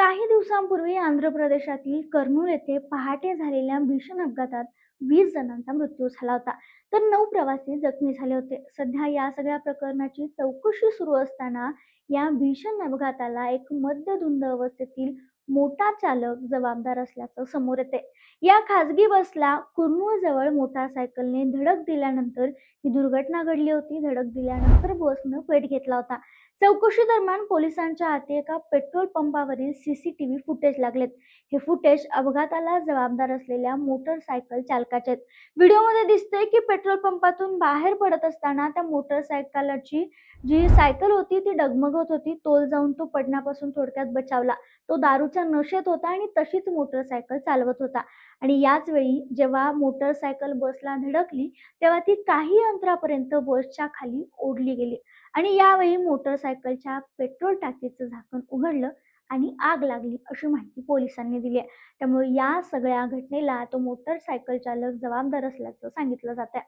काही दिवसांपूर्वी आंध्र प्रदेशातील कर्नूल येथे पहाटे झालेल्या भीषण अपघातात वीस जणांचा मृत्यू झाला होता. तर नऊ प्रवासी जखमी झाले होते. सध्या या सगळ्या प्रकरणाची चौकशी सुरू असताना या भीषण अपघाताला एक मद्यधुंद अवस्थेतील मोटार चालक जबाबदार असल्याचं समोर येते या खासगी बसला कुर्नूळ जवळ मोटारसायकलने धडक दिल्यानंतर ही दुर्घटना घडली होती. धडक दिल्यानंतर बसनं पेट घेतला होता. चौकशी दरम्यान पोलिसांच्या हाती एका पेट्रोल पंपावरील सीसीटीव्ही फुटेज लागलेत. हे फुटेज अपघाताला जबाबदार असलेल्या मोटरसायकल चालकाचे आहेत. व्हिडिओमध्ये दिसतंय की पेट्रोल पंपातून बाहेर पडत असताना त्या मोटरसायकलची जी सायकल होती ती डगमगत होती. तोल जाऊन तो पडण्यापासून थोडक्यात बचावला. तो दारूच्या दारूच्या नशेत होता आणि तशीच मोटरसायकल चालवत होता. आणि याच वेळी जेव्हा मोटरसायकल बसला धडकली तेव्हा ती काही अंतरापर्यंत बसच्या खाली ओढली गेली. आणि यावेळी मोटरसायकलच्या पेट्रोल टाकीचं झाकण उघडलं आणि आग लागली अशी माहिती पोलिसांनी दिली आहे. त्यामुळे या सगळ्या घटनेला तो मोटरसायकल चालक जबाबदार असल्याचं सांगितलं जात आहे